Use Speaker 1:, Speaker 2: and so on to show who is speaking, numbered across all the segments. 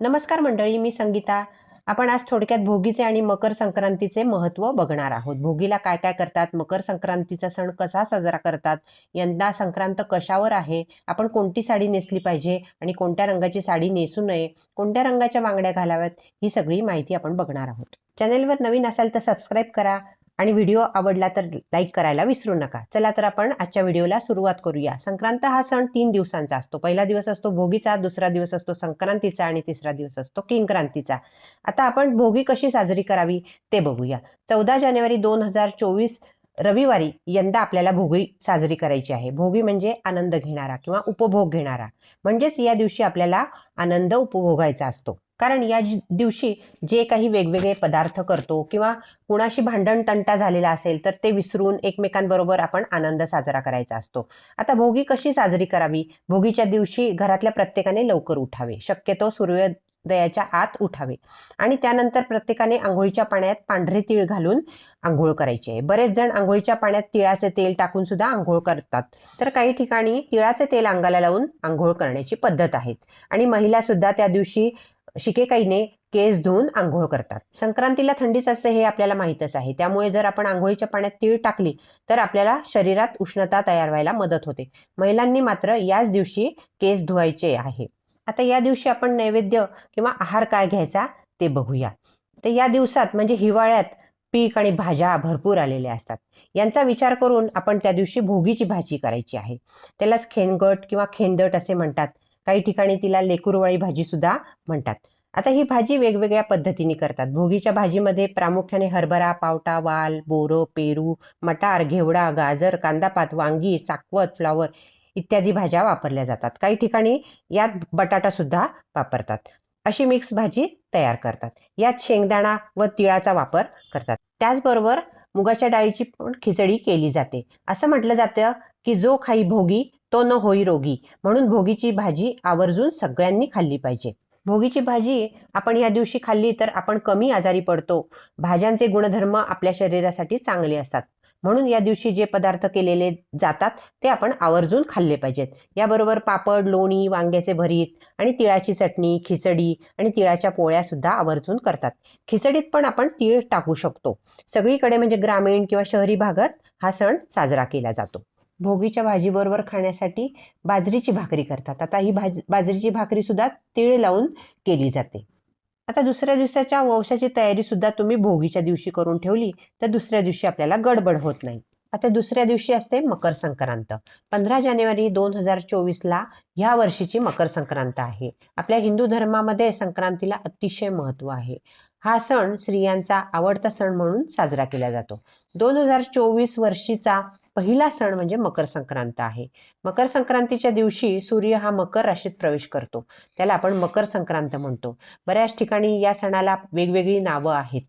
Speaker 1: नमस्कार मंडळी मी संगीता. आपण आज थोडक्यात भोगीचे आणि मकर संक्रांतीचे महत्त्व बघणार आहोत. भोगीला काय काय करतात मकर संक्रांतीचा सण कसा साजरा करतात यंदा संक्रांत कशावर आहे आपण कोणती साडी नेसली पाहिजे आणि कोणत्या रंगाची साडी नेसू नये कोणत्या रंगाच्या बांगड्या घालाव्यात ही सगळी माहिती आपण बघणार आहोत. चॅनेलवर नवीन असाल तर सबस्क्राईब करा आणि व्हिडिओ आवडला तर लाईक करायला विसरू नका. चला तर आपण आजच्या व्हिडिओला सुरुवात करूया. संक्रांत हा सण तीन दिवसांचा असतो. पहिला दिवस असतो भोगीचा दुसरा दिवस असतो संक्रांतीचा आणि तिसरा दिवस असतो किंक्रांतीचा. आता आपण भोगी कशी साजरी करावी ते बघूया. चौदा जानेवारी दोन हजार चोवीस रविवारी यंदा आपल्याला भोगी साजरी करायची आहे. भोगी म्हणजे आनंद घेणारा किंवा उपभोग घेणारा. म्हणजेच या दिवशी आपल्याला आनंद उपभोगायचा असतो. कारण या दिवशी जे काही वेगवेगळे पदार्थ करतो किंवा कुणाशी भांडण तंटा झालेला असेल तर ते विसरून एकमेकांबरोबर आपण आनंद साजरा करायचा असतो. आता भोगी कशी साजरी करावी? भोगीच्या दिवशी घरातल्या प्रत्येकाने लवकर उठावे. शक्यतो सूर्य दयाच्या आत उठावे. आणि त्यानंतर प्रत्येकाने आंघोळीच्या पाण्यात पांढरे तीळ घालून आंघोळ करायची आहे. बरेच जण आंघोळीच्या पाण्यात तिळाचे तेल टाकून सुद्धा आंघोळ करतात. तर काही ठिकाणी तिळाचे तेल अंगाला लावून आंघोळ करण्याची पद्धत आहे आणि महिला सुद्धा त्या दिवशी शिकेकाईने केस धुवून आंघोळ करतात. संक्रांतीला थंडीच असते हे आपल्याला माहीतच आहे. त्यामुळे जर आपण आंघोळीच्या पाण्यात तीळ टाकली तर आपल्याला शरीरात उष्णता तयार व्हायला मदत होते. महिलांनी मात्र याच दिवशी केस धुवायचे आहे. आता या दिवशी आपण नैवेद्य किंवा आहार काय घ्यायचा ते बघूया. तर या दिवसात म्हणजे हिवाळ्यात पीक आणि भाज्या भरपूर आलेल्या असतात. यांचा विचार करून आपण त्या दिवशी भोगीची भाजी करायची आहे. त्यालाच खेनगट किंवा खेंदट असे म्हणतात. काही ठिकाणी तिला लेकुरवाळी भाजी सुद्धा म्हणतात. आता ही भाजी वेगवेगळ्या पद्धतीने करतात. भोगीच्या भाजीमध्ये प्रामुख्याने हरभरा पावटा वाल बोरं पेरू मटार घेवडा गाजर कांदापात वांगी चाकवत फ्लावर इत्यादी भाज्या वापरल्या जातात. काही ठिकाणी यात बटाटासुद्धा वापरतात. अशी मिक्स भाजी तयार करतात. यात शेंगदाणा व तिळाचा वापर करतात. त्याचबरोबर मुगाच्या डाळीची पण खिचडी केली जाते. असं म्हटलं जातं की जो खाई भोगी तो न होई रोगी. म्हणून भोगीची भाजी आवर्जून सगळ्यांनी खाल्ली पाहिजे. भोगीची भाजी आपण या दिवशी खाल्ली तर आपण कमी आजारी पडतो. भाज्यांचे गुणधर्म आपल्या शरीरासाठी चांगले असतात. म्हणून या दिवशी जे पदार्थ केलेले जातात ते आपण आवर्जून खाल्ले पाहिजेत. याबरोबर पापड लोणी वांग्याचे भरीत आणि तिळाची चटणी खिचडी आणि तिळाच्या पोळ्या सुद्धा आवर्जून करतात. खिचडीत पण आपण तीळ टाकू शकतो. सगळीकडे म्हणजे ग्रामीण किंवा शहरी भागात हा सण साजरा केला जातो. भोगीच्या भाजीबरोबर खाण्यासाठी बाजरीची भाकरी करतात. आता ही भाज बाजरीची भाकरीसुद्धा तीळ लावून केली जाते. आता दुसऱ्या दिवसाच्या वंशाची तयारीसुद्धा तुम्ही भोगीच्या दिवशी करून ठेवली तर दुसऱ्या दिवशी आपल्याला गडबड होत नाही. आता दुसऱ्या दिवशी असते मकर संक्रांत. पंधरा जानेवारी दोन हजार चोवीसला ह्या वर्षीची मकर संक्रांत आहे. आपल्या हिंदू धर्मामध्ये संक्रांतीला अतिशय महत्त्व आहे. हा सण स्त्रियांचा आवडता सण म्हणून साजरा केला जातो. दोन हजार चोवीस वर्षीचा पहिला सण म्हणजे मकर संक्रांत आहे. मकर संक्रांतीच्या दिवशी सूर्य हा मकर राशीत प्रवेश करतो. त्याला आपण मकर संक्रांत म्हणतो. बऱ्याच ठिकाणी या सणाला वेगवेगळी नावं आहेत.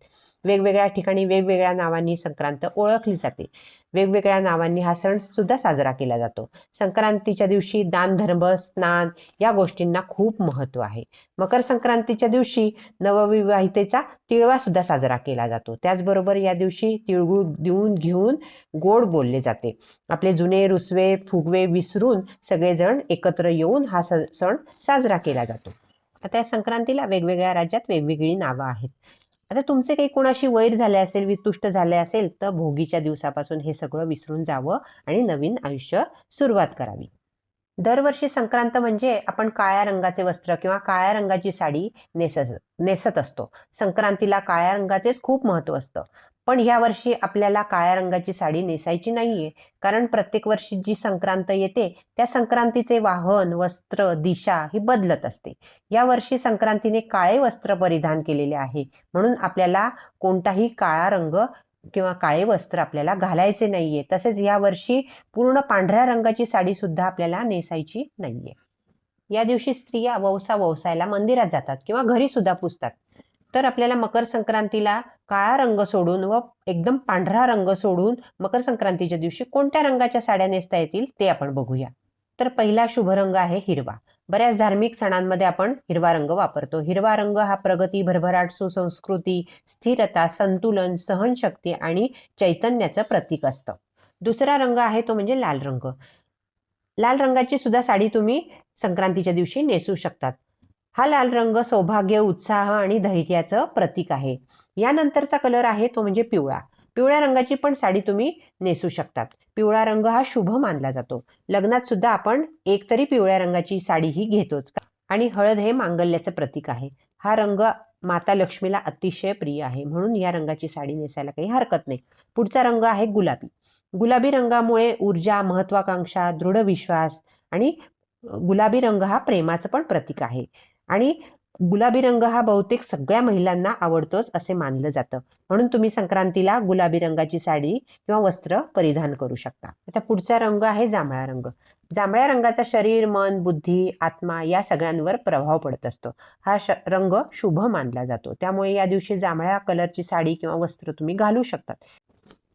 Speaker 1: वेगवेगळ्या ठिकाणी वेगवेगळ्या नावांनी संक्रांत ओळखली जाते. वेगवेगळ्या नावांनी हा सण सुद्धा साजरा केला जातो. संक्रांतीच्या दिवशी दान धर्म स्नान या गोष्टींना खूप महत्त्व आहे. मकर संक्रांतीच्या दिवशी नवविवाहितेचा तिळवा सुद्धा साजरा केला जातो. त्याचबरोबर या दिवशी तिळगुळ देऊन घेऊन गोड बोलले जाते. आपले जुने रुसवे फुगवे विसरून सगळेजण एकत्र येऊन हा स- सण साजरा केला जातो. आता या संक्रांतीला वेगवेगळ्या राज्यात वेगवेगळी नावं आहेत. आता तुमचे काही कोणाशी वैर झाले असेल वितुष्ट झाले असेल तर भोगीच्या दिवसापासून हे सगळं विसरून जावं आणि नवीन आयुष्य सुरुवात करावी. दरवर्षी संक्रांत म्हणजे आपण काळ्या रंगाचे वस्त्र किंवा काळ्या रंगाची साडी नेसत नेसत असतो. संक्रांतीला काळ्या रंगाचेच खूप महत्त्व असतं. पण ह्या वर्षी आपल्याला काळ्या रंगाची साडी नेसायची नाहीये. कारण प्रत्येक वर्षी जी संक्रांत येते त्या संक्रांतीचे वाहन वस्त्र दिशा ही बदलत असते. या वर्षी संक्रांतीने काळे वस्त्र परिधान केलेले आहे. म्हणून आपल्याला कोणताही काळा रंग किंवा काळे वस्त्र आपल्याला घालायचे नाहीये. तसेच या वर्षी पूर्ण पांढऱ्या रंगाची साडी सुद्धा आपल्याला नेसायची नाहीये. या दिवशी स्त्रिया ववसा ववसायला मंदिरात जातात किंवा घरी सुद्धा पुजतात तर आपल्याला मकर संक्रांतीला काळा रंग सोडून व एकदम पांढरा रंग सोडून मकर संक्रांतीच्या दिवशी कोणत्या रंगाच्या साड्या नेसता येतील ते आपण बघूया. तर पहिला शुभ रंग आहे हिरवा. बऱ्याच धार्मिक सणांमध्ये आपण हिरवा रंग वापरतो. हिरवा रंग हा प्रगती भरभराट सुसंस्कृती स्थिरता संतुलन सहनशक्ती आणि चैतन्याचं प्रतीक असतं. दुसरा रंग आहे तो म्हणजे लाल रंग. लाल रंगाची सुद्धा साडी तुम्ही संक्रांतीच्या दिवशी नेसू शकतात. हा लाल रंग सौभाग्य उत्साह आणि धैर्याचं प्रतीक आहे. यानंतरचा कलर आहे तो म्हणजे पिवळा. पिवळ्या रंगाची पण साडी तुम्ही नेसू शकतात. पिवळा रंग हा शुभ मानला जातो. लग्नात सुद्धा आपण एक तरी पिवळ्या रंगाची साडी ही घेतोच आणि हळद हे मांगल्याचं प्रतीक आहे. हा रंग माता लक्ष्मीला अतिशय प्रिय आहे. म्हणून या रंगाची साडी नेसायला काही हरकत नाही. पुढचा रंग आहे गुलाबी. गुलाबी रंगामुळे ऊर्जा महत्वाकांक्षा दृढ विश्वास आणि गुलाबी रंग हा प्रेमाचं पण प्रतीक आहे. आणि गुलाबी रंग हा बहुतेक सगळ्या महिलांना आवडतोच असे मानलं जातं. म्हणून तुम्ही संक्रांतीला गुलाबी रंगाची साडी किंवा वस्त्र परिधान करू शकता. आता पुढचा रंग आहे जांभळा रंग. जांभळ्या रंगाचा शरीर मन बुद्धी आत्मा या सगळ्यांवर प्रभाव पडत असतो. हा श रंग शुभ मानला जातो. त्यामुळे या दिवशी जांभळ्या कलरची साडी किंवा वस्त्र तुम्ही घालू शकतात.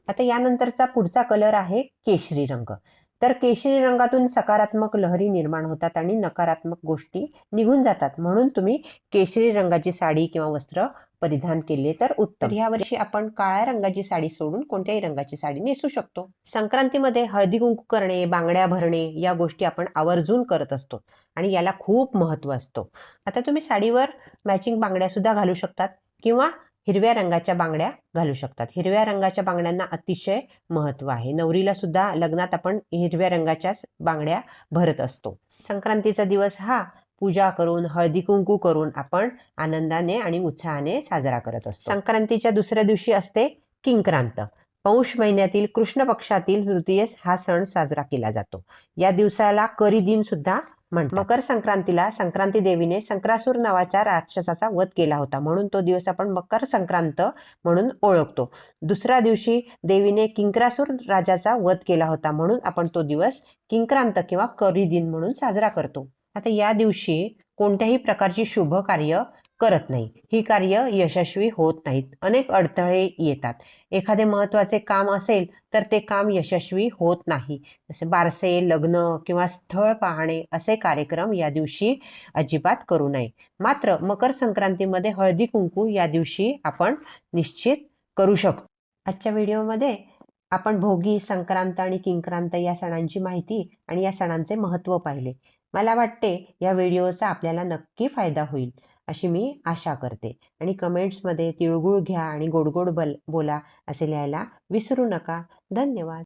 Speaker 1: आता यानंतरचा पुढचा कलर आहे केशरी रंग. तर केशरी रंगातून सकारात्मक लहरी निर्माण होतात आणि नकारात्मक गोष्टी निघून जातात. म्हणून तुम्ही केशरी रंगाची साडी किंवा वस्त्र परिधान केले तर उत्तर. ह्या वर्षी आपण काळ्या रंगाची साडी सोडून कोणत्याही रंगाची साडी नेसू शकतो. संक्रांतीमध्ये हळदी कुंकू करणे बांगड्या भरणे या गोष्टी आपण आवर्जून करत असतो आणि याला खूप महत्त्व असतो. आता तुम्ही साडीवर मॅचिंग बांगड्या सुद्धा घालू शकतात किंवा हिरव्या रंगाच्या बांगड्या घालू शकतात. हिरव्या रंगाच्या बांगड्यांना अतिशय महत्त्व आहे. नवरीला सुद्धा लग्नात आपण हिरव्या रंगाच्याच बांगड्या भरत असतो. संक्रांतीचा दिवस हा पूजा करून हळदी कुंकू करून आपण आनंदाने आणि उत्साहाने साजरा करत असतो. संक्रांतीच्या दुसऱ्या दिवशी असते किंक्रांत. पौष महिन्यातील कृष्ण पक्षातील तृतीयस हा सण साजरा केला जातो. या दिवसाला करी दिन सुद्धा म्हणतात. मकर संक्रांतीला संक्रांती देवीने संक्रासूर नावाच्या राक्षसाचा वध केला होता. म्हणून तो दिवस आपण मकर संक्रांत म्हणून ओळखतो. दुसऱ्या दिवशी देवीने किंक्रासूर राजाचा वध केला होता. म्हणून आपण तो दिवस किंक्रांत किंवा करी दिन म्हणून साजरा करतो. आता या दिवशी कोणत्याही प्रकारची शुभ कार्य करत नाही. ही कार्य यशस्वी होत नाहीत. अनेक अडथळे येतात. एखादे महत्त्वाचे काम असेल तर ते काम यशस्वी होत नाही. जसे बारसे लग्न किंवा स्थळ पाहणे असे कार्यक्रम या दिवशी अजिबात करू नये. मात्र मकर संक्रांतीमध्ये हळदी कुंकू या दिवशी आपण निश्चित करू शकतो आजच्या व्हिडिओमध्ये आपण भोगी संक्रांत आणि किंक्रांत या सणांची माहिती आणि या सणांचे महत्त्व पाहिले. मला वाटते या व्हिडिओचा आपल्याला नक्की फायदा होईल. अशी मी आशा करते. आणि कमेंट्समध्ये तिळगुळ घ्या आणि गोड गोड बल बोला असे लिहायला विसरू नका. धन्यवाद.